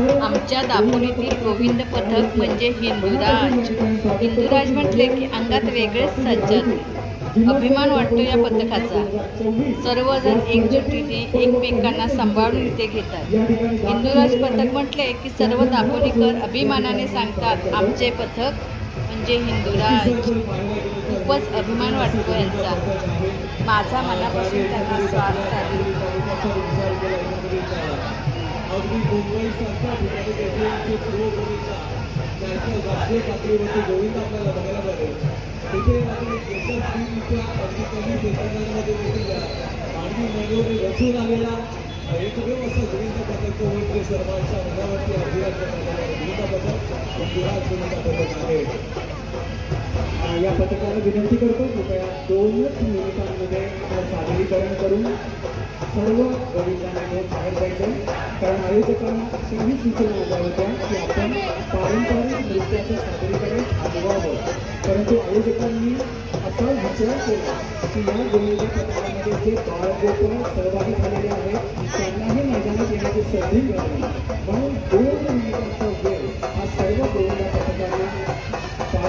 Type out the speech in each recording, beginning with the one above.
आमच्या दापोलीतील गोविंद पथक म्हणजे हिंदुराज. हिंदुराज म्हटले की अंगात वेगळेच सज्जन. अभिमान वाटतो या पथकाचा. सर्वजण एकजुटीने एकमेकांना सांभाळून इथे घेतात. हिंदुराज पथक म्हटले की सर्व दापोलीकर अभिमानाने सांगतात आमचे पथक म्हणजे हिंदुराज. खूपच अभिमान वाटतो यांचा. माझा मनापासून त्यांना स्वागत आहे. अगदी मुंबईसारख्या ठिकाणी देखील जे प्रो गोविंदा त्याच्या राष्ट्रीय पातळीवरती गोविंद आपल्याला बघायला मिळेल. तिथे आपण टीमच्या अगदी कमी सेकंदांमध्ये देखील आणि मनोरे रचून आलेला. एकमेव असं गोविंद पथक होईल जे सर्वांच्या मनावरती अभियान करण्यात आलं गोविंदा पथक विराज गोविंदा पथक आहे. या पथकाला विनंती करतो कृपया दोनच मिनिटांमध्ये हा सादरीकरण करून सर्व गोविंदांना बाहेर जायचं कारण आयोजकांना अशाही सूचना आल्या होत्या की आपण पारंपरिक नृत्याचं सादरीकरण थांबवावं परंतु आयोजकांनी असा विचार केला की या गोविंदा पथकामध्ये जे बाळगोपाळ सहभागी झालेले आहेत त्यांनाही मैदानात येण्याची संधी मिळाली म्हणून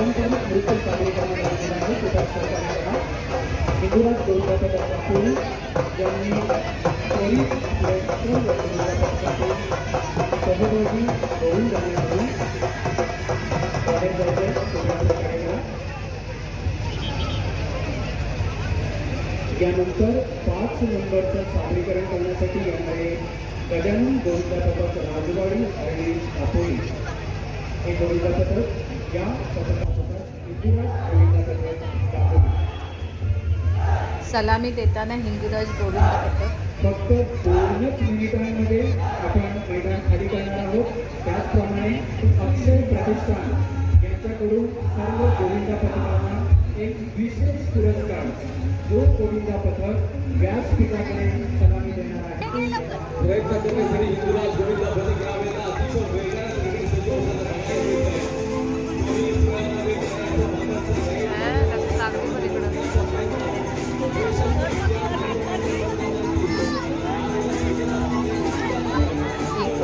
पारंपरिक नृत्य सादरीकरण लागलेलं आहे कृपया सरकारला सहभागी होऊन जाण्यासाठी यानंतर पाच नंबरचं सादरीकरण करण्यासाठी येणारे गजानन गोविंदा पथक राजवाडी आणि दापोली हे गोविंदा पथक या सलामी देताना हिंदुराज गोविंद पथक फक्त दोनच मिनिटांमध्ये आपण मैदान खाली करणार आहोत. त्याचप्रमाणे अक्षय प्रतिष्ठान यांच्याकडून सर्व गोविंदा पथकांना एक विशेष पुरस्कार. जो गोविंदा पथक व्यासपीठाकडे सलामी देणार आहे. प्रयत्न करण्यासाठी हिंदुराज गोविंद पथक.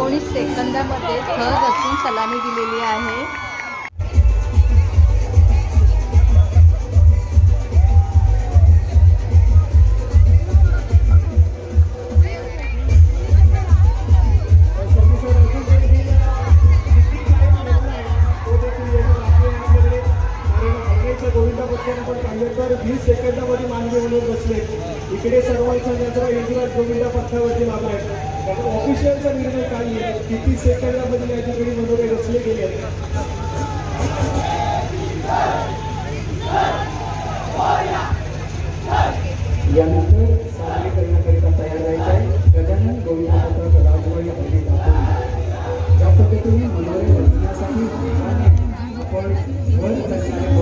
एकोणीस सेकंदामध्ये थर रचून सलामी दिलेली आहे. वीस सेकंदामध्ये मानवी म्हणून बसले. इकडे सर्वांचा त्यांचा इंदिराज गोविंदा पथ्यावरती मागला ऑफिशियलचा निर्णय काय आहे? किती सेकंदामध्ये या ठिकाणी मनोरे रचले गेले यानंतर साजरी करण्याकरिता तयार राहायचं आहे. गजानन गोविंदपत्र कलाभुवनी हल्ली दाखवली ज्या पद्धतीने मनोरे रचण्यासाठी आपण वर रचणारे